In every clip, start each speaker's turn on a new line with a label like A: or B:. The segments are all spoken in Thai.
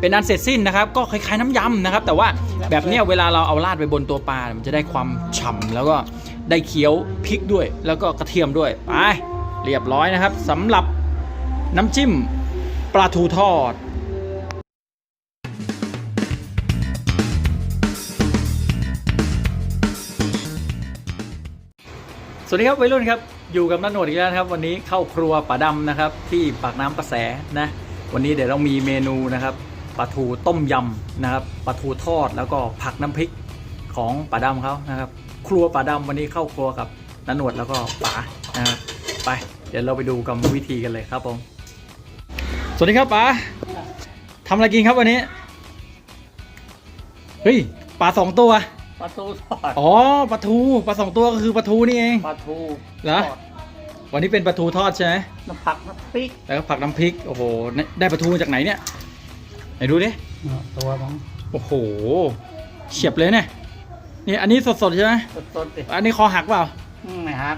A: เป็นอันเสร็จสิ้นนะครับ ก็คล้ายๆน้ำยำนะครับ แต่ว่าแบบเนี้ยเวลาเราเอาราดไปบนตัวปลา มันจะได้ความฉ่ำแล้วก็ได้เคี้ยวพริกด้วย แล้วก็กระเทียมด้วยไปเรียบร้อยนะครับสำหรับน้ำจิ้มปลาทูทอดสวัสดีครับวัยรุ่นครับอยู่กับนันโหนดอีกแล้วครับ วันนี้เข้าครัวป่าดำนะครับ ที่ปากน้ำประแสนะ วันนี้เดี๋ยวเรามีเมนูนะครับ ปลาทูต้มยำนะครับปลาทูทอดแล้วก็ผักน้ำพริกของป่าดำเขานะครับ ครัวป่าดำวันนี้เข้าครัวกับนันโหนดแล้วก็ป๋านะครับไป เดี๋ยวเราไปดูกรรมวิธีกันเลยครับผมสวัสดีครับป๋าทำอะไรกินครับวันนี้เฮ้ยปลาสองตัว
B: ปลาทูทอด
A: อ๋อปลาทูปลาสองตัวก็คือปลาทูนี่เอง
B: ปลาทู
A: เหรอ
B: ทด
A: วันนี้เป็นปลาทูทอดใช่ไหม
B: น้ำผักน้ำพริก
A: แล้วก็ผักน้ำพริกโอ้โหได้ปลาทูมาจากไหนเนี่ย ไหนดูดิ
B: ตัวมั้ง
A: โอ้โหเฉียบเลยเนี่ยนี่อันนี้สดๆใช่ไหม
B: สดๆดิ
A: อันนี้คอหักเปล่า
B: อืมไหนครับ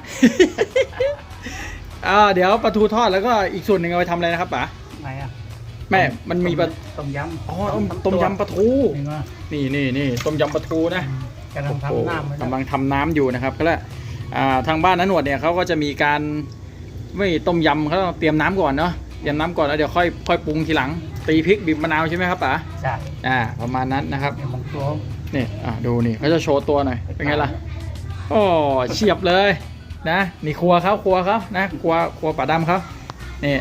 A: อ่าเดี๋ยวปลาทูทอดแล้วก็อีกส่วนหนึ่งเอาไปทำอะไรนะครับป๋า
B: ไหนอะ
A: แม่มันมีปลา
B: ต้มยำ
A: อ๋อต้มต้มยำปลาทู
B: นี่ว่า
A: นี่นี่นี่ต้มยำปลาทูนะ
B: กำลัง
A: โอ้โห
B: ทำน้ำไว้
A: กำลังทำน้ำอยู่นะครับก็แล้วอ่าทางบ้านนั้นหนวดเนี่ยเขาก็จะมีการไม่ต้มยำเขาต้องเตรียมน้ำก่อนเนาะเตรียมน้ำก่อนแล้วเดี๋ยวค่อยค่อยปรุงทีหลัง ตีพริกบีบมะนาวใช่ไหมครับป๋า
B: จ้ะ
A: อ่าประมาณนั้นนะครับ
B: เดี๋ยวมองตัว
A: นี่อะดูนี่เขาจะโชว์ตัวหน่อยเป็นไงล่ะโอ้เฉียบเลยนะนี่ครัวเขาครัวเขานะครัวครัวป่าดำเขานี่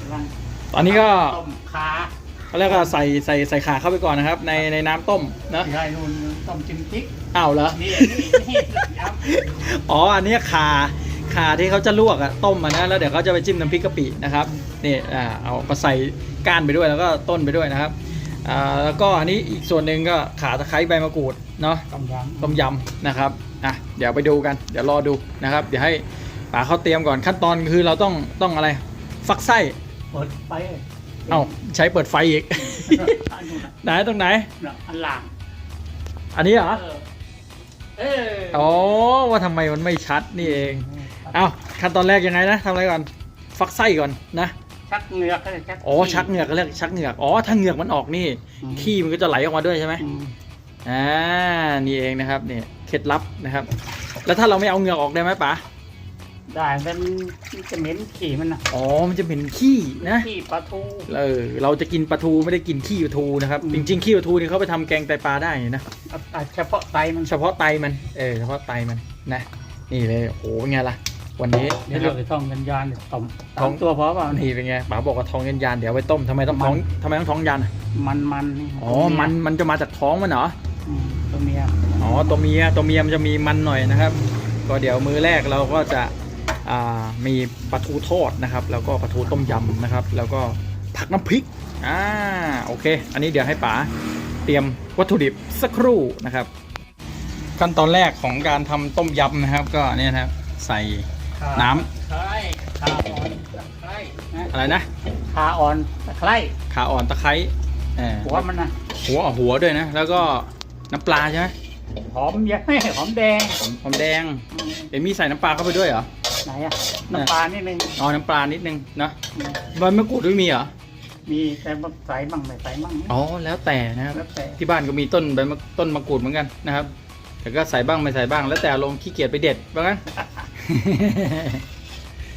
B: กำลัง
A: ตอนนี้ก็
B: ต้มขา
A: เขาเรียกว่าใส่ใส่ใส่ขาเข้าไปก่อนนะครับ ในในน้ำต้มนะ
B: ที่ได้นู่นต้มจิ้มจิ๊ก
A: อ้าวเหรอ
B: นี่นี่นี่ครับ
A: อ๋อ อันนี้ขาขาที่เขาจะลวกอะต้มอะนะ แล้วเดี๋ยวเขาจะไปจิ้มน้ำพริกกะปินะครับ นี่ อ่า เอามาใส่ ก้านไปด้วยแล้วก็ต้นไปด้วยนะครับอ่าแล้วก็อันนี้อีกส่วนหนึ่งก็ขาตะไคร้ใบมะกรูดเนาะ
B: ต้มยำ
A: ต้มยำนะครับอะเดี๋ยวไปดูกัน เดี๋ยวรอดูนะครับ เดี๋ยวให้ป๋าเขาเตรียมก่อนขั้นตอนคือเราต้องต้องอะไร ฟักไส้
B: เปิดไป
A: เอ้าใช้เปิดไฟอีก
B: อันนู้นน่ะ
A: ไหนตรงไหน
B: น่ะอันหลัง
A: อันนี้เหรอ
B: เออเออ
A: อ๋อว่าทำไมมันไม่ชัดนี่เอง เอ้าขั้นตอนแรกยังไงนะทำอะไรก่อน ฟักไส้ก่อนนะ
B: ชักเหงือกก็เลยชัก
A: อ๋อชักเหงือกก็เรียกชักเหงือกอ๋อถ้าเหงือกมันออกนี่
B: อืม
A: ขี้มันก็จะไหลออกมาด้วยใช่ไหม
B: อืม
A: อ่านี่เองนะครับเนี่ยเคล็ดลับนะครับ แล้วถ้าเราไม่เอาเหงือกออกได้ไหมป๋า
B: ได้มันจะเหม็นขี่มันนะ
A: อ๋อ มันจะเป็นขี้นะ
B: ขี่ปลาทู
A: เออเราจะกินปลาทูไม่ได้กินขี้ปลาทูนะครับ
B: อืม
A: จริงๆขี้ปลาทูนี่เขาไปทำแกงไตปลาได้นะ
B: เอาเอาเฉพาะไตมัน
A: เฉพาะไตมันเออเฉพาะไตมันนะนี่เลยโอ้โหเป็นไงล่ะ วันนี้
B: เดี๋ยวเราจะต้องกันยานเนี่ยต้ม
A: ท้
B: ท้
A: อ
B: องงตัวพอเปล่านี่
A: นี่เป็นไงป๋าบอกว่าท้องยันยานๆเดี๋ยวเอาไปต้มทำไมต้องท้องทำไมต้องท้องยันอะ
B: มันมันนี่
A: อ๋อมันมันจะมาจากท้องมันเหรอ
B: อืมตัวเมีย
A: อ๋อตัวเมียตัวเมียมันจะมีมันหน่อยนะครับ ก็เดี๋ยวมือแรกเราก็จะอ่ามีปลาทูทอดนะครับ แล้วก็ปลาทูต้มยำนะครับ แล้วก็ผักน้ำพริกอ่าโอเค อันนี้เดี๋ยวให้ป๋าเตรียมวัตถุดิบสักครู่นะครับ ขั้นตอนแรกของการทำต้มยำนะครับ ก็เนี่ยนะครับใส่ น้ำ
B: ตะไคร้ขาอ่อนตะไคร้นะ
A: อะไรนะ
B: ขาอ่อนตะไคร้
A: ขาอ่อนตะไคร้เออ
B: หัวมันนะ
A: หัวเอาหัวด้วยนะ แล้วก็น้ำปลาใช่ไหม
B: หอมเยอะหอมแดง
A: หอมแดง
B: อืม
A: เอ็มมีใส่น้ำปลาเข้าไปด้วยเหรอ
B: ไหนอะน้ำปลานิดนึง
A: อ๋อน้ำปลานิดนึงนะ
B: อืม
A: ใบมะกรูดด้วยมีเหรอ
B: มีแต่ว่าใส่บ้างไม่ใส่บ้าง
A: อ๋อแล้วแต่นะครับ
B: แล้วแต่
A: ที่บ้านก็มีต้นใบมะต้นมะกรูดเหมือนกันนะครับ แต่ก็ใส่บ้างไม่ใส่บ้าง แล้วแต่ลงขี้เกียจไปเด็ดว่างั้น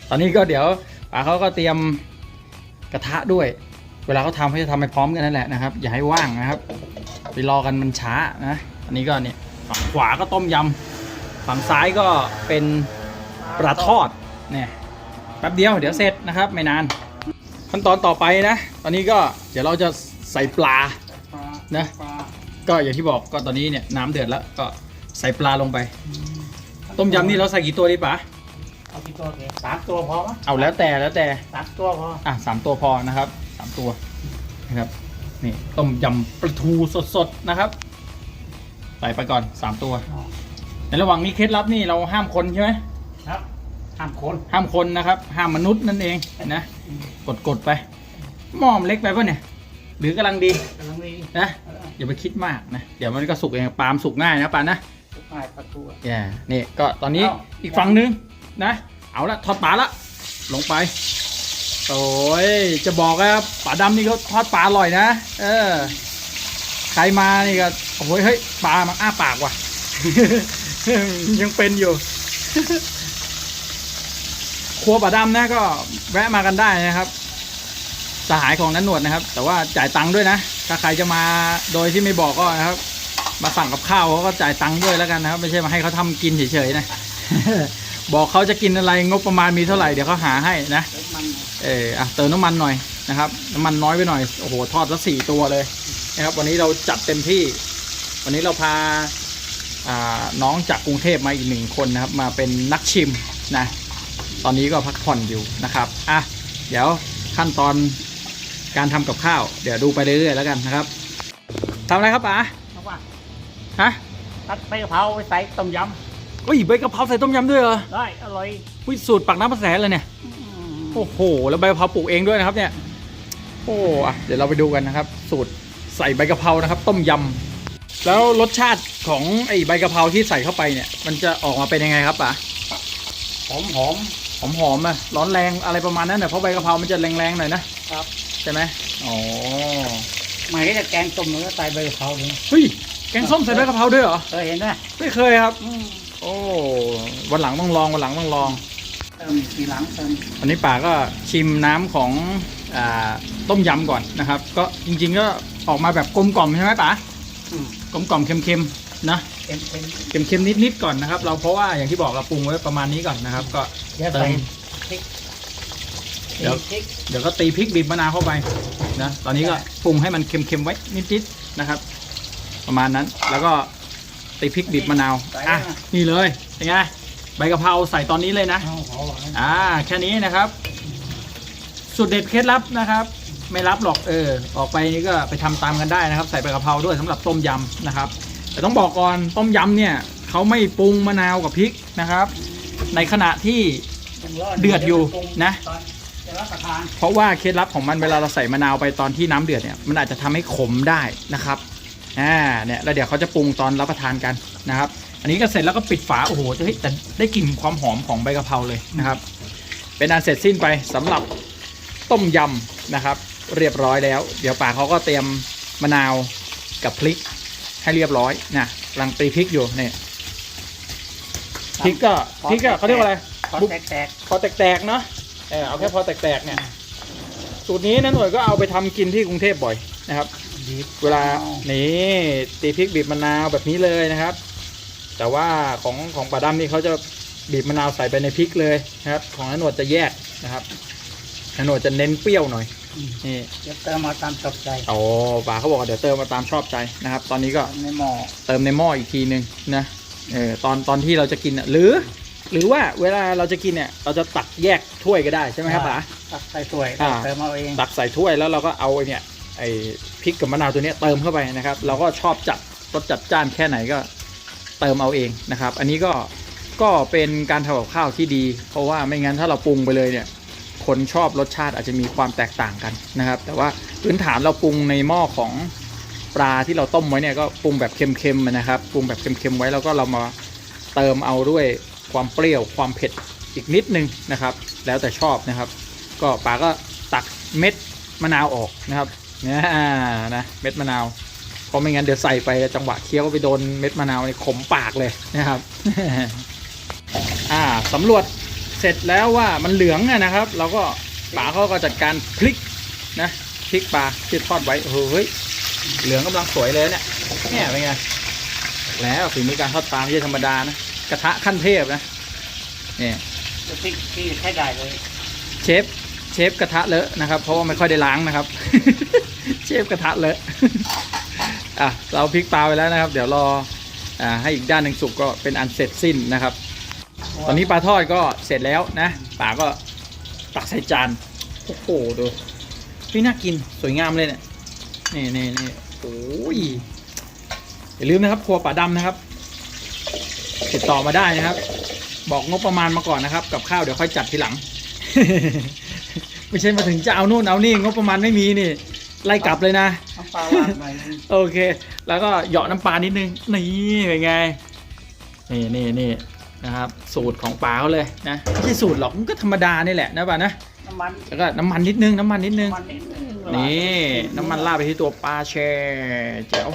A: ตอนนี้ก็เดี๋ยวป๋าเขาก็เตรียมกระทะด้วย เวลาเขาทำเขาจะทำไปพร้อมกันนั่นแหละนะครับ อย่าให้ว่างนะครับ ไปรอกันมันช้านะอันนี้ก็เนี่ยฝั่งขวาก็ต้มยำฝั่งซ้ายก็เป็นปลาทอดเนี่ยแป๊บเดียวเดี๋ยวเสร็จนะครับ ไม่นาน ขั้นตอนต่อไปนะ ตอนนี้ก็เดี๋ยวเราจะใส่ปลา
B: ปลา
A: นะก็อย่างที่บอกก็ตอนนี้เนี่ยน้ำเดือดแล้วก็ใส่ปลาลงไป ต้มยำนี่เราใส่กี่ตัวดีปะ
B: เอากี่ตัวเกสามตัวพอมั้ย
A: เอาแล้วแต่แล้วแต่
B: สามตัวพอ
A: อะสามตัวพอนะครับสามตัวนะครับนี่ต้มยำปลาทูสดๆนะครับใส่ไปก่อนสามตัว
B: อ๋อ
A: ในระหว่างนี้เคล็ดลับนี่เราห้ามคนใช่ไหม
B: ครับห้ามคน
A: ห้ามคนนะครับ ห้ามมนุษย์นั่นเองนะกดกดๆไปหม้อมนเล็กไปปะเนี่ย หรือกำลังดี
B: กำลังดี
A: นะอย่าไปคิดมากนะเดี๋ยวมันก็สุกเองปาล์มสุกง่ายนะปานนะ
B: ง่ายปลาทูอะ
A: แย่นี่ก็ตอนนี้
B: เอา
A: อีกฝั่งหนึง นะ เอาละทอดปลาละ ลงไปโอ้ยจะบอกนะครับป่าดำนี่เขาทอดปลาอร่อยนะ เออ ใครมานี่ก็โอ้ยเฮ้ยปลามันอ้าปากว่ะ ยังเป็นอยู่ ครัวป่าดำนะก็แวะมากันได้นะครับ สหายของนันหนวดนะครับ แต่ว่าจ่ายตังค์ด้วยนะ ถ้าใครจะมาโดยที่ไม่บอกก็นะครับ มาสั่งกับข้าวเขาก็จ่ายตังค์ด้วยแล้วกันนะครับ ไม่ใช่มาให้เขาทำกินเฉยๆนะ บอกเขาจะกินอะไรงบประมาณมีเท่าไหร่เดี๋ยวเขาหาให้นะ
B: เดี๋ยวมัน
A: เอออะเติมน้ำมันหน่อยนะครับน้ำมันน้อยไปหน่อยโอ้โหทอดละสี่ตัวเลยนะครับ วันนี้เราจัดเต็มที่ วันนี้เราพาอ่าน้องจากกรุงเทพมาอีกหนึ่งคนนะครับ มาเป็นนักชิมนะ ตอนนี้ก็พักผ่อนอยู่นะครับอะเดี๋ยวขั้นตอนการทำกับข้าว เดี๋ยวดูไปเรื่อยๆแล้วกันนะครับทำอะไรครับป๋า
B: เพราะว่า
A: ฮะ
B: ตัดใบกะเพราไปใส่ต้มย
A: อุ้ยใบกะเพราใส่ต้มยำด้วยเหรอำ
B: ได้อร่อย
A: อุ้ยสูตรปักน้ำประแสเลยเนี่ยโอ้โห แล้วใบกะเพราปลูกเองด้วยนะครับเนี่ยโอ้อะเดี๋ยวเราไปดูกันนะครับ สูตรใส่ใบกะเพรานะครับ ต้มยำแล้วรสชาติของไอ้ใบกะเพราที่ใส่เข้าไปเนี่ย มันจะออกมาเป็นยังไงครับป๋า
B: หอมหอม
A: หอมหอมๆอะร้อนแรงอะไรประมาณนั้นนะเพราะใบกะเพรามันจะแรงๆหน่อยนะครับใช่ไหมอ๋อ
B: หมายจะแกงต้มเนื้อใส่ใบกะเพราเลย
A: เฮ้ยแกงส้มใส่ใบกะเพราด้วยเหรอ
B: เคยเห็นไหม
A: ไม่เคยครับ
B: อืม
A: โอ้วันหลังต้องลองวันหลังต้องลอง
B: เติมทีหลังเติม
A: วันนี้ป่าก็ชิมน้ำของอาต้มยำก่อนนะครับ ก็จริงๆก็ออกมาแบบกลมกล่อมใช่ไหมป๋า
B: อืม
A: กลมกล่อมเค็มๆนะ
B: เค็มเค็ม
A: เค็มๆนิดๆก่อนนะครับ เราเพราะว่าอย่างที่บอกเราปรุงไว้ประมาณนี้ก่อนนะครับ ก็
B: เดี๋ยว
A: เติ
B: ใส่
A: ม
B: พริก
A: เดี๋ยว
B: พริก
A: เดี๋ยวก็ตีพริกบีบมะนาวเข้าไปนะ ตอนนี้ก็ปรุงให้มันเค็มๆไว้นิดๆนะครับ ประมาณนั้น แล้วก็ ตีพริกบีบมะนาวอะนี่เลยเป็นไงใบกะเพราใส่ตอนนี้เลยนะ
B: เอาเอาเอา
A: อ่าแค่นี้นะครับสูตรเด็ดเคล็ดลับนะครับ ไม่รับหรอกเออ ออกไปนี่ก็ไปทำตามกันได้นะครับ ใส่ใบกะเพราด้วยสำหรับต้มยำนะครับ แต่ต้องบอกก่อนต้มยำเนี่ยเขาไม่ปรุงมะนาวกับพริกนะครับ ในขณะที่
B: ยังร้น
A: เดือดอยู่
B: ปรุง
A: นะ
B: ตอนจะรับประทาน
A: เพราะว่าเคล็ดลับของมันเวลาเราใส่มะนาวไปตอนที่น้ำเดือดเนี่ยมันอาจจะทำให้ขมได้นะครับ อ่าเนี่ยแล้วเดี๋ยวเขาจะปรุงตอนรับประทานกันนะครับ อันนี้ก็เสร็จแล้วก็ปิดฝาโอ้โหเฮ้ยแต่ได้กลิ่นความหอมของใบกะเพราเลยนะครับ เป็นอันเสร็จสิ้นไปสำหรับต้มยำนะครับ เรียบร้อยแล้ว เดี๋ยวป่าเขาก็เตรียมมะนาวกับพริกให้เรียบร้อยนะกำลังตีพริกอยู่เนี่ยพริกก็พริกก็เขาเรียกว่าอะไร
B: พอ
A: บุ๊บ
B: แตก
A: พอแตกๆเนาะเออเอาแค่พอแตกๆเนี่ยสูตรนี้นะหน่วยก็เอาไปทำกินที่กรุงเทพบ่อยนะครับ
B: ๆ บีบ
A: เวลา นี่ตีพริกบีบมะนาวแบบนี้เลยนะครับ แต่ว่าของของป่าดำนี่เขาจะบีบมะนาวใส่ไปในพริกเลยนะครับ ของนันหนวดจะแยกนะครับนันหนวดจะเน้นเปรี้ยวหน่อย
B: อืม
A: นี่
B: เดี๋ยวเติมมาตามตกใจ
A: โอ้ป่าเขาบอกว่าเดี๋ยวเติมมาตามชอบใจนะครับ ตอนนี้ก็
B: ในหม้อ
A: เติมในหม้ออีกทีนึงนะเออตอนตอนที่เราจะกินอะหรือ หรือว่าเวลาเราจะกินเนี่ย เราจะตักแยกถ้วยก็ได้ใช่ไหมครับป๋า
B: ตักใส่ถ้วย
A: อ่า
B: เติมเอาเอง
A: ตักใส่ถ้วยแล้วเราก็เอาไอ้เนี่ยไอ้ พริกกับมะนาวตัวนี้เติมเข้าไปนะครับ เราก็ชอบจัดรสจัดจ้านแค่ไหนก็เติมเอาเองนะครับ อันนี้ก็ก็เป็นการทำกับข้าวที่ดี เพราะว่าไม่งั้นถ้าเราปรุงไปเลยเนี่ยคนชอบรสชาติอาจจะมีความแตกต่างกันนะครับ แต่ว่าพื้นฐานเราปรุงในหม้อของปลาที่เราต้มไว้เนี่ยก็ปรุงแบบเค็มๆนะครับปรุงแบบเค็มๆไว้แล้วก็เรามาเติมเอาด้วยความเปรี้ยวความเผ็ดอีกนิดนึงนะครับ แล้วแต่ชอบนะครับ ก็ปลาก็ตักเม็ดมะนาวออกนะครับ นี่ยนะเม็ดมะนาวเพราะไม่งั้นเดี๋ยวใส่ไปจังหวะเคี้ยวไปโดนเม็ดมะนาวในขมปากเลยนะครับ อ่าสำรวจเสร็จแล้วว่ามันเหลืองอะนะครับ เราก็ป๋าเขาก็จัดการพลิกนะพลิกปลาที่ทอดไว้โอ้โหเฮ้ยเหลืองกำลังสวยเลยเนี่ยเนี่ยเป็นไงแล้วฝีมือการทอดปลาไม่ใช่ธรรมดานะกระทะขั้นเทพนะเนี่ย
B: จะพริกที่ใช้ได้เลย
A: เชฟเชฟกระทะเลอะนะครับ เพราะว่าไม่ค่อยได้ล้างนะครับเช ฟกระทะเลอะอะเราพลิกปลาไปแล้วนะครับ เดี๋ยวรออ่าให้อีกด้านหนึ่งสุกก็เป็นอันเสร็จสิ้นนะครับ ตอนนี้ปลาทอดก็เสร็จแล้วนะป๋าก็ตักใส่จานโอ้โหดูพี่น่ากินสวยงามเลยเนี่ยนี่นี่นี่โอ้ยอย่าลืมนะครับ ครัวป่าดำนะครับ ติดต่อมาได้นะครับ บอกงบประมาณมาก่อนนะครับ กับข้าวเดี๋ยวค่อยจัดทีหลัง ไม่ใช่มาถึงจะเอานู่นเอานี่งบประมาณไม่มีนี่ ไล่กลับเลยนะ
B: น้ำปลาหวานหน่อยนึง
A: โอเค แล้วก็เหยาะน้ำปลานิดนึง นี่เป็นไง นี่นี่นี่นะครับ สูตรของป๋าเขาเลยนะไม่ใช่สูตรหรอกมันก็ธรรมดานี่แหละนะป่านะ
B: น้น้ำมัน
A: แล้วก็น้ำมันนิดนึง น้ำมันนิดนึง
B: น้ำมันนิดนึง
A: นี่น้ำมันราดไปที่ตัวปลาแช่เจ๋ว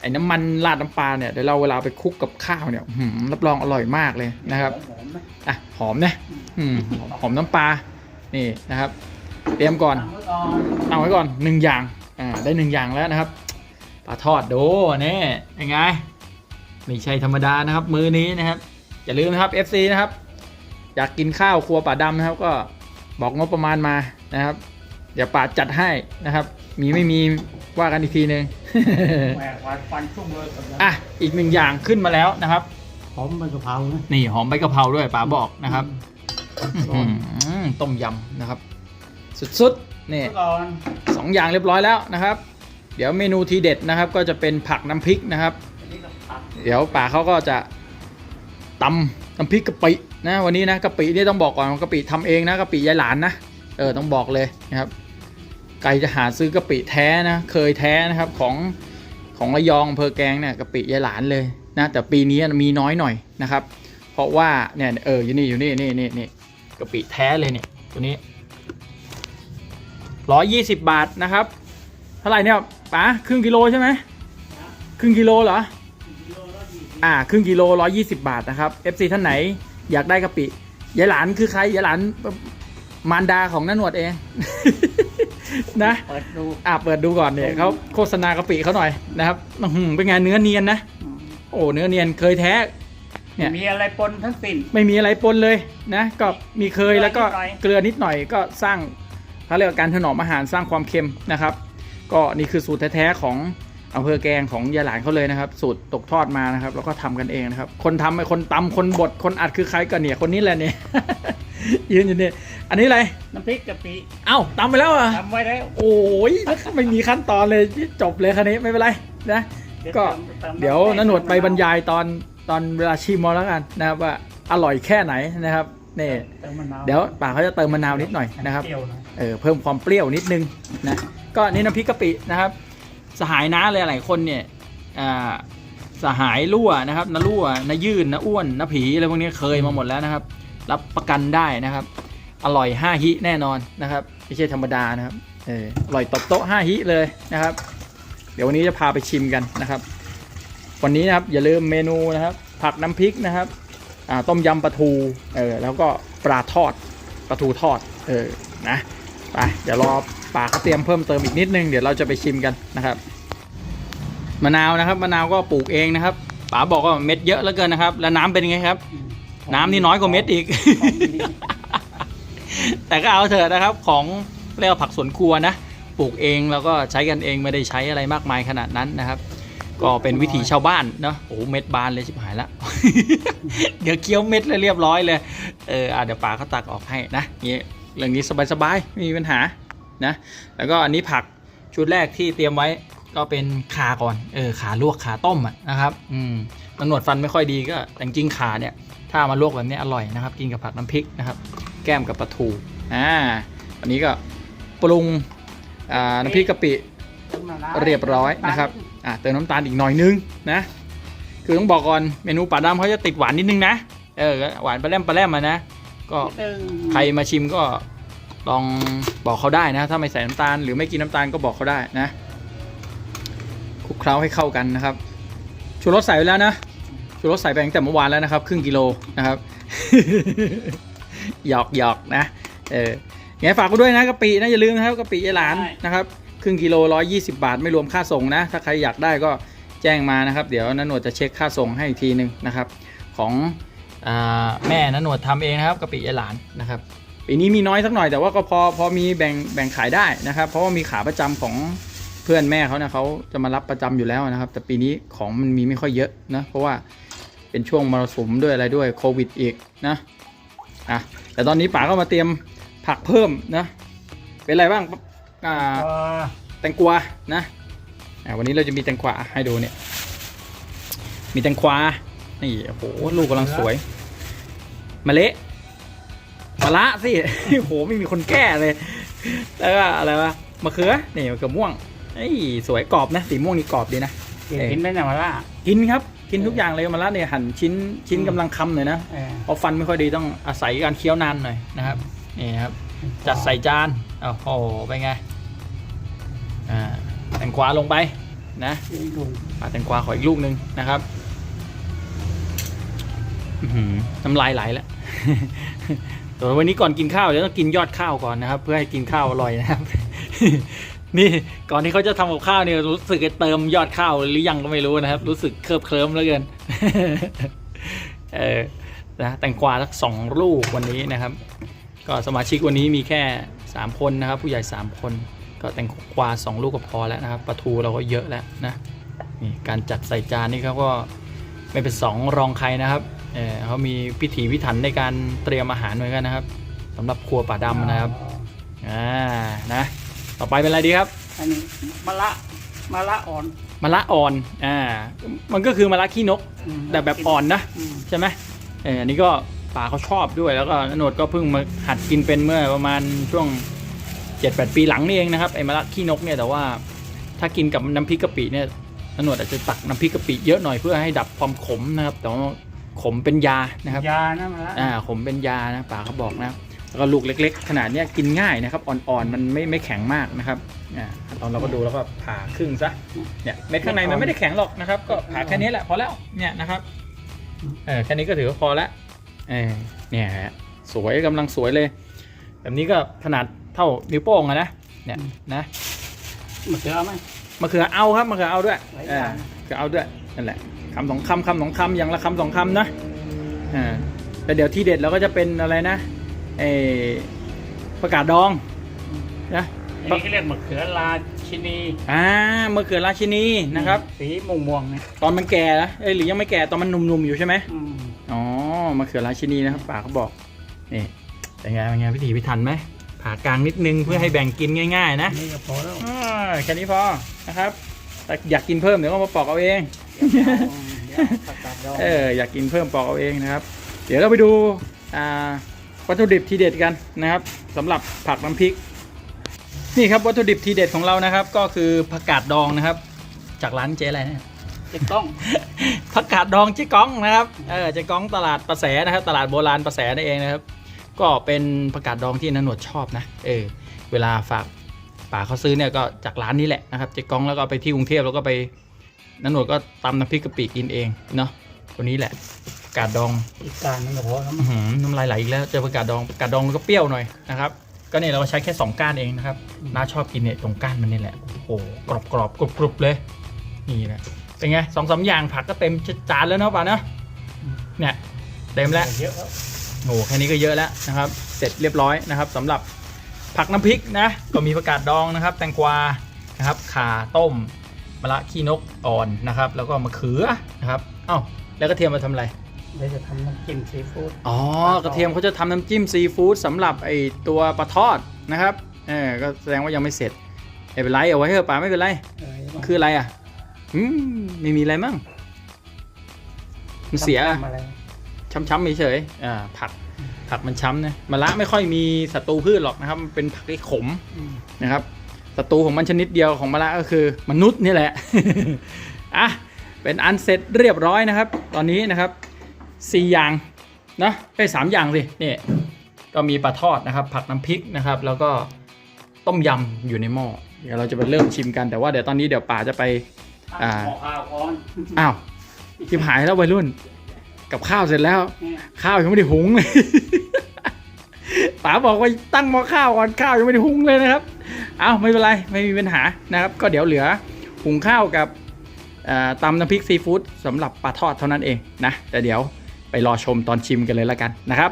A: ไอ้น้ำมันราดน้ำปลาเนี่ยเดี๋ยวเราเวลาไปคลุกกับข้าวเนี่ยอื้อหือรับรองอร่อยมากเลยนะครับ
B: หอมๆนะ
A: อะหอมนะอืมหอมหอมน้ำปลานี่นะครับ เตรียมก่อน
B: ตั้งไว้ก่อน
A: ตั้งไว้ก่อนหนึ่งอย่าง อ่า ได้หนึ่งอย่างแล้วนะครับ ปลาทอดดูนี่ยังไง ไม่ใช่ธรรมดานะครับ มื้อนี้นะครับ อย่าลืมนะครับ FC นะครับ อยากกินข้าวครัวป่าดำนะครับ ก็บอกงบประมาณมานะครับ เดี๋ยวป่าจัดให้นะครับ มีไม่มีว่ากันอีกทีนึง
B: แหวกวันฟันชุ่มเลยกับ
A: อะ อีกหนึ่งอย่างขึ้นมาแล้วนะครับ
B: หอมใบกะเพรานะ
A: นี่หอมใบกะเพราด้วยป๋าบอกนะครับอื้อหือต้มยำนะครับ สุดๆนี่
B: ก่อน
A: สองอย่างเรียบร้อยแล้วนะครับ เดี๋ยวเมนูทีเด็ดนะครับ ก็จะเป็นผักน้ำพริกนะครับ
B: อันนี้ก็ตัด
A: เดี๋ยวป่าเขาก็จะตำน้ำพริกกะปินะวันนี้นะกะปินี่ต้องบอกก่อนว่ากะปิทำเองนะกะปิยายหลานนะเออต้องบอกเลยนะครับไก่จะหาซื้อกะปิแท้นะเคยแท้นะครับของของระยองอำเภอแกลงเนี่ยกะปิยายหลานเลยนะแต่ปีนี้มีน้อยหน่อยนะครับ เพราะว่าเนี่ยเอออยู่นี่อยู่นี่นี่นี่นี่กะปิแท้เลยเนี่ยตัวนี้ ร้อยยี่สิบบาทนะครับ เท่าไหร่เนี่ยป๋าครึ่งกิโลใช่ไหมครึ่งกิโลเหรออ่าครึ่งกิโลร้อยี่สิบาทนะครับ FC ท่านไหนอยากได้กะปิยายหลานคือใครยายหลานมารดาของน้าหนวดเอง นะ
B: เปิดดู
A: อ่าเปิดดูก่อนเนี่ยเขาโฆษณากะปิเขาหน่อยนะครับอื้อหือเป็นไงเนื้อเนียนนะ โอ้เนื้อเนียนเคยแท้ เนี่ย
B: มีอะไรปนทั้งสิ้น
A: ไม่มีอะไรปนเลยนะ ก็มีเคยแล้วก็
B: เก
A: เก
B: ลื
A: ลื
B: อ
A: อ
B: นิ
A: นิ
B: ด
A: ด
B: ห
A: ห
B: น่
A: น่
B: อ
A: อยยก็สร้าง เขาเรียกว่าการถนอมอาหารสร้างความเค็มนะครับ ก็นี่คือสูตรแท้ๆของอำเภอแกลงของยายหลานเขาเลยนะครับ สูตรตกทอดมานะครับ แล้วก็ทำกันเองนะครับ คนทำไอ้คนตำคนบดคนอัดคือใครกันเนี่ยคนนี้แหละเนี่ย ยืนอยู่เนี่ยอันนี้อะไร
B: น้ำพริกกะปิ
A: เอ้าตำไปแล้วเหรอะ
B: ทำไว้แล้ว
A: โอ้ยไม่มีขั้นตอนเลยจบเลยคันนี้ไม่เป็นไรนะก็
B: ติม
A: เดี๋ยวนันหนวดไปบรรยายตอนตอนเวลาชิมเอาแล้วกันนะครับว่าอร่อยแค่ไหนนะครับนี่
B: ติมมะนาว
A: เดี๋ยวป่าเขาจะเติมมะนาวนิดหน่อยนะครับ
B: เอ
A: อเพิ่มความเปรี้ยวนิดนึงนะก็นี่น้ำพริกกะปินะครับ สหายน้าเลยหลายคนเนี่ยอ่าสหายรั่วนะครับน้ารั่วน้ายื่นน้าอ้วนน้าผีอะไรพวกนี้เคยมาหมดแล้วนะครับ รับประกันได้นะครับ อร่อย5ฮิแน่นอนนะครับไม่ใช่ธรรมดานะครับเอออร่อยตบโต๊ะ5ฮิเลยนะครับ เดี๋ยววันนี้จะพาไปชิมกันนะครับ วันนี้นะครับอย่าลืมเมนูนะครับ ผักน้ำพริกนะครับต้มยำปลาทูเออแล้วก็ปลาทอดปลาทูทอดเออนะ ไปเดี๋ยวรอป่าเขาเตรียมเพิ่มเติมอีกนิดนึงเดี๋ยวเราจะไปชิมกันนะครับ มะนาวนะครับมะนาวก็ปลูกเองนะครับป๋าบอกว่าเม็ดเยอะเหลือเกินนะครับ แล้วน้ำเป็นไงครับ น้ำนี่น้อยกว่าเม็ดอีก แต่ก็เอาเถอะนะครับของเรียกว่าผักสวนครัวนะปลูกเองแล้วก็ใช้กันเองไม่ได้ใช้อะไรมากมายขนาดนั้นนะครับ ก็เป็นวิถีชาวบ้านเนาะโอ้เม็ดบานเลยชิบหายละเดี๋ยวเคี้ยวเม็ดเลยเรียบร้อยเลยเออเดี๋ยวป๋าเขาตักออกให้นะนี่ เรื่องนี้สบายๆไม่มีปัญหานะแล้วก็อันนี้ผักชุดแรกที่เตรียมไว้ก็เป็นขาก่อนเออขาลวกขาต้มะนะครับอืมตำรวจฟันไม่ค่อยดีก็แต่จริงขาเนี่ยถ้ามาลวกแบบนี้อร่อยนะครับ กินกับผักน้ำพริกนะครับ แก้มกับปลาทูอ่าวันนี้ก็ปรุงอ่าน้ำพริกกะปิเรียบร้อยนะครับอ่าเติมน้ำตาลอีกหน่อยนึงนะคือต้องบอกก่อนเมนูป่าดำเขาจะติดหวานนิดนึงนะเออหวานปลาแรมปลาแรมมานะ ก็
B: นิดนึง
A: ใครมาชิมก็ลองบอกเขาได้นะ ถ้าไม่ใส่น้ำตาล หรือไม่กินน้ำตาลก็บอกเขาได้นะคลุกเคล้าให้เข้ากันนะครับชูรสใส่ไปแล้วนะชูรสใส่ไปตั้งแต่เมื่อวานแล้วนะครับ ครึ่งกิโลนะครับหยอกหยอกนะเออยังไงฝากกูด้วยนะกะปินะอย่าลืมนะครับกะปิยายหลานนะครับครึ่งกิโลร้อยยี่สิบาท ไม่รวมค่าส่งนะ ถ้าใครอยากได้ก็แจ้งมานะครับ เดี๋ยวนันหนวดจะเช็คค่าส่งให้อีกทีหนึ่งนะครับ ของอา แม่นันหนวดทำเองนะครับกะปิยายหลานนะครับปีนี้มีน้อยสักหน่อยแต่ว่าก็พอพอมีแบ่งแบ่งขายได้นะครับ เพราะว่ามีขาประจำของเพื่อนแม่เขาเนี่ยเขาจะมารับประจำอยู่แล้วนะครับ แต่ปีนี้ของมันมีไม่ค่อยเยอะนะเพราะว่าเป็นช่วงมรสุมด้วยอะไรด้วยโควิดอีกนะอะแต่ตอนนี้ป๋าก็มาเตรียมผักเพิ่มนะเป็นอะไรบ้างอ่าแตงกวานะอ่าวันนี้เราจะมีแตงกวาให้ดูเนี่ย มีแตงกวา นี่โอ้โหลูกกำลังสวยมะเละมะละสิโอ้โหไม่มีคนแก้เลยแล้วก็อะไรวะมะเขือนี่มะเขือม่วงไอ้ยสวยกรอบนะสีม่วงนี่กรอบดีนะ
B: กินได้เนี่ยมาล่า
A: กินครับกินทุกอย่างเลยมะละเนี่ยหั่นชิ้นชิ้น
B: อืม
A: กำลังคำหน่อยนะ
B: เออ
A: เพราะฟันไม่ค่อยดีต้องอาศัยการเคี้ยวนานหน่อยนะครับนี่ครับจัดใส่จานโอ้โหเป็นไงอ่าแตงกวาลงไปนะ
B: นี่ลุง
A: ปาดแตงกวาขออีกลูกหนึ่งนะครับอื้อหือ น้ำลายไหลแล้วแต่วันนี้ก่อนกินข้าวเดี๋ยวต้องกินยอดข้าวก่อนนะครับ เพื่อให้กินข้าวอร่อยนะครับ นี่ก่อนที่เขาจะทำกับข้าวเนี่ยรู้สึกเติมยอดข้าวหรือยังก็ไม่รู้นะครับ รู้สึกเคลิบเคลิ้มแล้วเกินเออนะแตงกวาสักสองลูกวันนี้นะครับ ก็สมาชิกวันนี้มีแค่ 3 คนนะครับ ผู้ใหญ่ 3 คน ก็แตงกวา2 ลูกก็พอแล้วนะครับปลาทูเราก็เยอะแล้วนะนี่การจัดใส่จานนี่เขาก็ไม่เป็นสองรองใครนะครับ เออเขามีพิถีพิถันในการเตรียมอาหารเหมือนกันนะครับสำหรับครัวป่าดำนะครับอ่านะต่อไปเป็นอะไรดีครับ
B: อันนี้มะละมะละอ่อน
A: มะละอ่อนอ่ามันก็คือมะละขี้นก
B: อืม
A: แต่แบบอ่อนนะ
B: อืม
A: ใช่ไหมเอออันนี้ก็ป่าเขาชอบด้วยแล้วก็นโนดก็เพิ่งมาหัดกินเป็นเมื่อประมาณช่วง 7-8 ปีหลังนี่เองนะครับไอ้มะละขี้นกเนี่ยแต่ว่าถ้ากินกับน้ำพริกกะปิเนี่ยนโนดอาจจะตักน้ำพริกกะปิเยอะหน่อยเพื่อให้ดับความขมนะครับแต่ว่า ขมเป็นยานะครับ
B: ยานะมะละ
A: อ่าขมเป็นยานะป่าเขาบอกนะแล้วก็ลูกเล็ก ๆ ขนาดเนี้ยกินง่ายนะครับอ่อนๆมันไม่ไม่แข็งมากนะครับอ่าตอนเราก็ดูแล้วก็ผ่าครึ่งซะเนี่ยเม็ดข้างในมันไม่ได้แข็งหรอกนะครับ ก็ผ่าแค่นี้แหละพอแล้วเนี่ยนะครับเออแค่นี้ก็ถือว่าพอแล้วเออเนี่ยฮะสวยกำลังสวยเลย แบบนี้ก็ขนาดเท่านิ้วโป้งอะนะเนี่ยนะ
B: มะเขือไหม
A: มะเขือเอาครับมะเขือเอาด้วย
B: หลาย
A: เอ
B: อ
A: อย่างมะเขือเอาด้วยนั่นแหละ คำสองคำคำสองคำอย่างละคำสองคำนะอ่าแต่เดี๋ยวที่เด็ดเราก็จะเป็นอะไรนะเออประกาศดองนะ
B: อันนี้เขาเรียกมะเขือราชินี
A: อ่ามะเขือราชินีนะครับ
B: สีม่วงม่วงๆเนี่ย
A: ตอนมันแก่นะเอ้ยหรือยังไม่แก่ตอนมันหนุ่มๆอยู่ใช่ไหม
B: อืม
A: อ๋อมะเขือราชินีนะครับป่าเขาบอกนี่เป็นไงเป็นไงพิถีพิถันไหมผ่ากลางนิดนึงเพื่อให้แบ่งกินง่าย ๆ นะ
B: อันนี่ก็พอแล้ว
A: อ่าแค่นี้พอนะครับแต่อยากกินเพิ่มเดี๋ยวก็มาปอกเอาเอง
B: เดี๋ยวผักกาดดอง
A: เอออยากกินเพิ่มปอกเอาเองนะครับ เดี๋ยวเราไปดูอ่าวัตถุดิบทีเด็ดกันนะครับสำหรับผักน้ำพริก นี่ครับวัตถุดิบทีเด็ดของเรานะครับ ก็คือผักกาดดองนะครับ จากร้านเจ๊อะไรนะ
B: เจ็ดต้อง
A: ผักกาดดองเจ๊ก้องนะครับเออเจ๊ก้องตลาดประแสนะครับ ตลาดโบราณประแสนั่นเองนะครับ ก็เป็นผักกาดดองที่นันหนวดชอบนะเออเวลาฝากป่าเขาซื้อเนี่ยก็จากร้านนี้แหละนะครับเจ๊ก้องแล้วก็เอาไปที่กรุงเทพแล้วก็ไป นันหนวดก็ตำน้ำพริกกะปิกินเองเนาะตัวนี้แหละผักกาดดอง
B: อีกการนึงก็พอแล้ว
A: อื้อหือน้ำลายไหลอีกแล้วเจอผักกาดดองผักกาดดองมันก็เปรี้ยวหน่อยนะครับก็เนี่ยเราก็ใช้แค่2ก้านเองนะครับน้าชอบกินเนี่ยตรงก้านมันนี่แหละโอ้โหกรอบกรอบกรุบกรุบเลยนี่นะเป็นไงสองสามอย่างผักก็เต็มจานแล้วเนาะป่าเนาะเนี่ยเต็มแล้ว
B: เยอะแล้ว
A: โอ้โหแค่นี้ก็เยอะแล้วนะครับ เสร็จเรียบร้อยนะครับสำหรับผักน้ำพริกนะ ก็มีผักกาดดองนะครับ แตงกวานะครับข่าต้ม มะระขี้นกอ่อนนะครับ แล้วก็มะเขือนะครับเอ้าแล้วกระเทียมมาทำอะไร
B: เดี๋ยวจะทำน้ำจิ้มซีฟู้ด
A: อ๋อกระเทียมเขาจะทำน้ำจิ้มซีฟู้ดสำหรับไอตัวปลาทอดนะครับเออก็แสดงว่ายังไม่เสร็จไม่เป็นไรเอาไว้เถอะป่าไม่เป็นไร
B: เออ
A: คืออะไรอะอืมไม่มีอะไรมั้งมันเสีย
B: ทำอะไร
A: ช้ำๆเฉยๆอ่าผักผักมันช้ำนะมะระไม่ค่อยมีศัตรูพืชหรอกนะครับ มันเป็นผักที่ขม
B: อืม
A: นะครับ ศัตรูของมันชนิดเดียวของมะระก็คือ มนุษย์นี่แหละ อะ เป็นอันเสร็จเรียบร้อยนะครับ ตอนนี้นะครับสี่อย่างนะไอ้ยสามอย่างสินี่ก็มีปลาทอดนะครับ ผักน้ำพริกนะครับ แล้วก็ต้มยำอยู่ในหม้อเดี๋ยวเราจะไปเริ่มชิมกันแต่ว่าเดี๋ยวตอนนี้เดี๋ยวป่าจะไปอ่า
B: ขอข้าวก่อน
A: อ้าวชิมหายแล้ววัยรุ่น กับข้าวเสร็จแล้ว
B: เนี่ย
A: ข้าวยังไม่ได้หุงเลย ป๋าบอกว่าตั้งหม้อข้าวก่อนข้าวยังไม่ได้หุงเลยนะครับ เอาไม่เป็นไรไม่มีปัญหานะครับ ก็เดี๋ยวเหลือหุงข้าวกับเอ่อตำน้ำพริกซีฟู้ดสำหรับปลาทอดเท่านั้นเองนะแต่เดี๋ยวไปรอชมตอนชิมกันเลยละกันนะครับ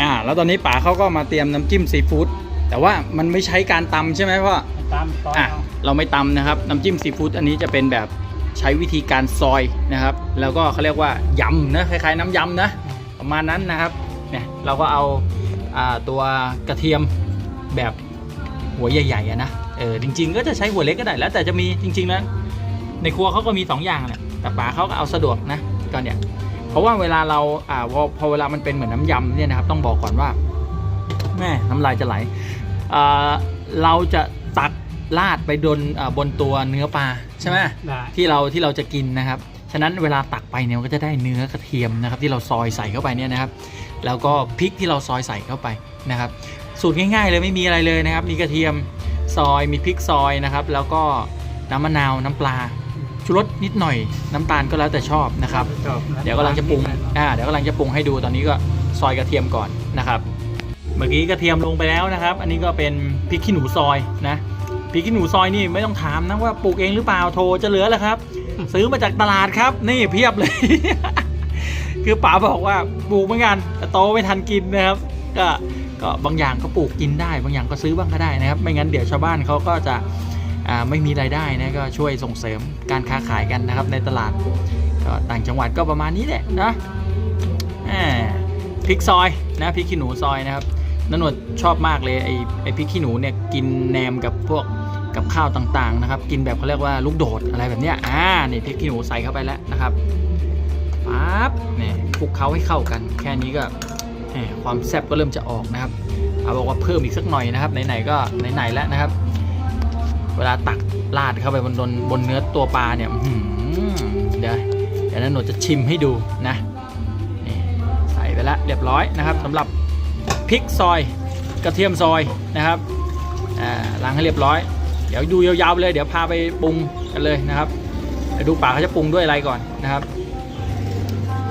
A: อ่าแล้วตอนนี้ป๋าเขาก็มาเตรียมน้ำจิ้มซีฟู้ดแต่ว่ามันไม่ใช้การตำใช่ไหมพ่อ
B: ตามตอน
A: อะ
B: เอา
A: เราไม่ตำนะครับน้ำจิ้มซีฟู้ดอันนี้จะเป็นแบบใช้วิธีการซอยนะครับ แล้วก็เขาเรียกว่ายำนะคล้ายๆ น้ำยำนะประมาณนั้นนะครับเนี่ยเราก็เอาอ่า ตัวกระเทียมแบบหัวใหญ่ๆอะนะเออจริง ๆ ก็จะใช้หัวเล็กก็ได้แล้วแต่จะมีจริงๆแล้วในครัวเขาก็มี 2 อย่างแหละแต่ป๋าเขาก็เอาสะดวกนะก็เนี่ยเพราะว่าเวลาเราอ่าพอพอเวลามันเป็นเหมือนน้ำยำเนี่ยนะครับต้องบอกก่อนว่าแม่น้ำลายจะไหลอ่าเราจะตักราดไปบนอ่าบนตัวเนื้อปลาใช่ไหม
B: ได้
A: ที่เราที่เราจะกินนะครับ ฉะนั้นเวลาตักไปเนี่ยมันก็จะได้เนื้อกระเทียมนะครับ ที่เราซอยใส่เข้าไปเนี่ยนะครับ แล้วก็พริกที่เราซอยใส่เข้าไปนะครับ สูตรง่ายๆเลยไม่มีอะไรเลยนะครับ มีกระเทียมซอยมีพริกซอยนะครับ แล้วก็น้ำมะนาวน้ำปลาชูรสนิดหน่อยน้ำตาลก็แล้วแต่ชอบนะครับ
B: ชอบน
A: เดี๋ยวกำลังจะปรุงอ่าเดี๋ยวกำลังจะปรุงให้ดูตอนนี้ก็ซอยกระเทียมก่อนนะครับ เมื่อกี้กระเทียมลงไปแล้วนะครับ อันนี้ก็เป็นพริกขี้หนูซอยนะพริกขี้หนูซอยนี่ไม่ต้องถามนะว่าปลูกเองหรือเปล่าโทรจะเหลือแล้วครับ ซื้อมาจากตลาดครับ นี่เพียบเลย คือป๋าบอกว่าปลูกเหมือนกันแต่โตไม่ทันกินนะครับ ก็ก็บางอย่างก็ปลูกกินได้ บางอย่างก็ซื้อบ้างก็ได้นะครับ ไม่งั้นเดี๋ยวชาวบ้านเขาก็จะไม่มีรายได้นะก็ช่วยส่งเสริมการค้าขายกันนะครับในตลาดก็ต่างจังหวัดก็ประมาณนี้แหละนะอ่าพริกซอยนะพริกขี้หนูซอยนะครับนันวดชอบมากเลยไอ้ไอ้พริกขี้หนูเนี่ยกินแหนมกับพวกกับข้าวต่างๆนะครับ กินแบบเขาเรียกว่าลูกโดดอะไรแบบเนี้ยอ่านี่พริกขี้หนูใส่เข้าไปแล้วนะครับ ปั๊บเนี่ยคลุกเคล้าให้เข้ากัน แค่นี้ก็ความแซ่บก็เริ่มจะออกนะครับ เอาบอกว่าเพิ่มอีกสักหน่อยนะครับไหนๆก็ไหนๆแล้วนะครับ เวลาตักราดเข้าไปบนบนบนเนื้อตัวปลาเนี่ยเดี๋ยวเดี๋ยวนั้นหนูจะชิมให้ดูนะนี่ใส่ไปแล้วเรียบร้อยนะครับสำหรับพริกซอยกระเทียมซอยนะครับอ่าล้างให้เรียบร้อย เดี๋ยวดูยาวๆเลย เดี๋ยวพาไปปรุงกันเลยนะครับเดี๋ยวดูป่าเขาจะปรุงด้วยอะไรก่อนนะครับ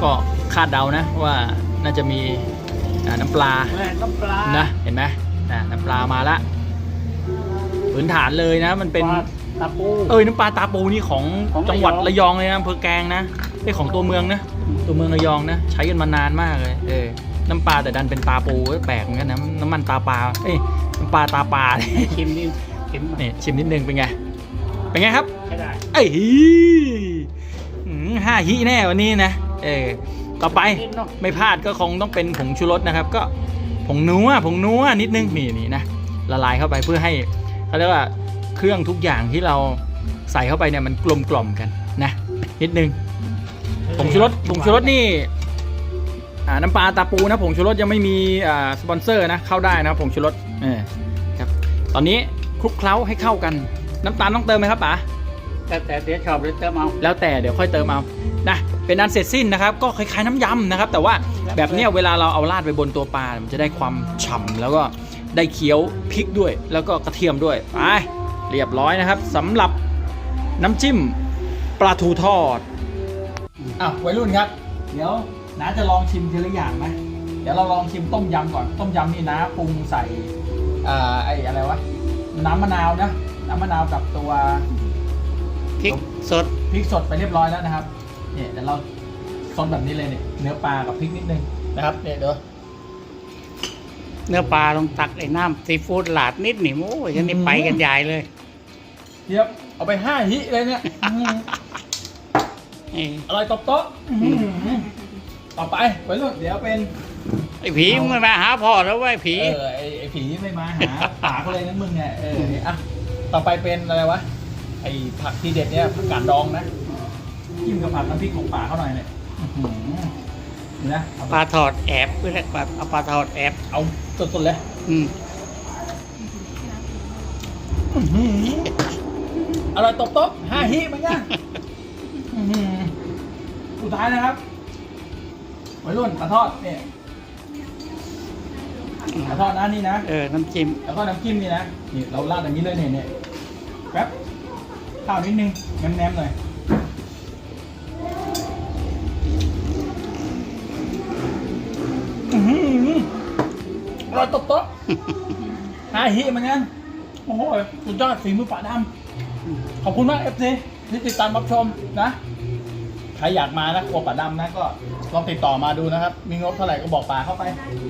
A: ก็คาดเดานะว่าน่าจะมีอ่าน้ำปลา
B: แม่น้ำปลา
A: นะเห็นไหมอ่าน้ำปลามาละพื้นฐานเลยนะ มันเป็น
B: ปลาตะปู
A: เอ้ยน้ำปลาตาปูนี่ของ
B: ของ
A: จังหวัด
B: ระ
A: ระ
B: ย
A: ย
B: อ
A: องงเลยนะอำเภอแกลงนะไอยของตัวเมืองนะตัวเมืองระยองนะใช้กันมานานมากเลยเออน้ำปลาแต่ดันเป็นตาปูเอ้ยแปลกเหมือนกันนะน้ำมันตาปลาเอ้ยน้ำปลาตาปลา
B: ชิมดิชิม
A: นี่ชิมนิดนึงเป็นไงเป็นไงครับ
B: ใช่ได้
A: เอ้ยหืมห้าฮิแน่วันนี้นะ เออต่อไป
B: นิดเนาะ
A: ไม่พลาดก็คงต้องเป็นผงชูรสนะครับ ก็ผงนัวผงนัวนิดนึงนี่นี่นะละลายเข้าไปเพื่อให้เขาเรียกว่าเครื่องทุกอย่างที่เราใส่เข้าไปเนี่ยมันกลมกล่อมกันนะนิดนึงผงชูรสผงชูรสนี่อ่าน้ำปลาตาปูนะผงชูรสยังไม่มีอ่าสปอนเซอร์นะเข้าได้นะผงชูรสเออครับตอนนี้คลุกเคล้าให้เข้ากัน น้ำตาลต้องเติมไหมครับป๋า
B: แต่แต่เดี๋ยวชอบเดี๋ยวเติมเอา
A: แล้วแต่เดี๋ยวค่อยเติมเอานะ เป็นอันเสร็จสิ้นนะครับ ก็คล้ายๆน้ำยำนะครับ แต่ว่าแบบเนี้ยเวลาเราเอาราดไปบนตัวปลา มันจะได้ความฉ่ำแล้วก็ได้เคี้ยวพริกด้วย แล้วก็กระเทียมด้วยไปเรียบร้อยนะครับสำหรับน้ำจิ้มปลาทูทอดอ้าววัยรุ่นครับ เดี๋ยวน้าจะลองชิมทีละอย่างไหมเดี๋ยวเราลองชิมต้มยำก่อน ต้มยำนี่นะปรุงใส่อ่าไอ้อะไรวะ น้ำมะนาวนะ น้ำมะนาวกับตัว
B: พริกสด
A: พริกสดไปเรียบร้อยแล้วนะครับ เนี่ยเดี๋ยวเราซดแบบนี้เลยเนี่ยเนื้อปลากับพริกนิดนึงนะครับเนี่ยเดี๋ยว
B: เนื้อปลาต้องตักไอ้น้ำซีฟู้ดหลาดนิดหนิโอ้ยอันนี้ไปกันใหญ่เลย
A: เทียบเอาไปห้าฮิเลยเนี่ยอื้อหือ
B: นี่
A: อร่อยตบโต๊ะอื้อหือต่อไปไปลูกเดี๋ยวเป็น
B: ไอ้ผีมึงไม่มาหาพ่อแล้วเว้ยผี
A: เออไอไอผีไม่มาหาป่าเขาเลยนะมึงเนี่ยเอออะต่อไปเป็นอะไรวะไอผักที่เด็ดเนี่ยผักกาดดองนะ จิ้มกับผัดน้ำพริกของป่าเขาหน่อยเนี่ยอื้อหือนี่นะเอา
B: ปลาถอดแอบเพื่อแบบเอาปลาถอดแอบ
A: เอาสดๆเลย
B: อืม
A: อื้อหืออร่อยตบโต๊ะห้าฮิเหมือนกันอื้อหือสุดท้ายนะครับวัยรุ่นปลาทอดเนี่ยปลาทอดนะนี่นะ
B: เออ น้ำจิ้ม
A: แล้วก็น้ำจิ้มนี่นะ นี่เราราดอย่างนี้เลยเนี่ยเนี่ยแป๊บข้าวนิดนึงแนมๆหน่อย รอยตบโต๊ะหาฮิเหมือนกันโอ้โหสุดยอดฝีมือป่าดำขอบคุณมากเอฟซีที่ติดตามรับชมนะใครอยากมานะครัวป่าดำนะก็ลองติดต่อมาดูนะครับ มีงบเท่าไหร่ก็บอกป่าเข้าไป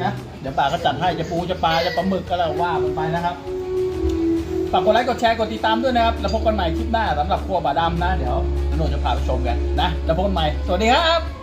A: นะเดี๋ยวป่าก็จัดให้จะปูจะปลาจะปลาหมึกก็แล้วว่ามันไปนะครับฝากกดไลค์กดแชร์กดติดตามด้วยนะครับ แล้วพบกันใหม่คลิปหน้าสำหรับครัวป่าดำนะ เดี๋ยวถนนจะพาไปชมกันนะแล้วพบกันใหม่สวัสดีครับ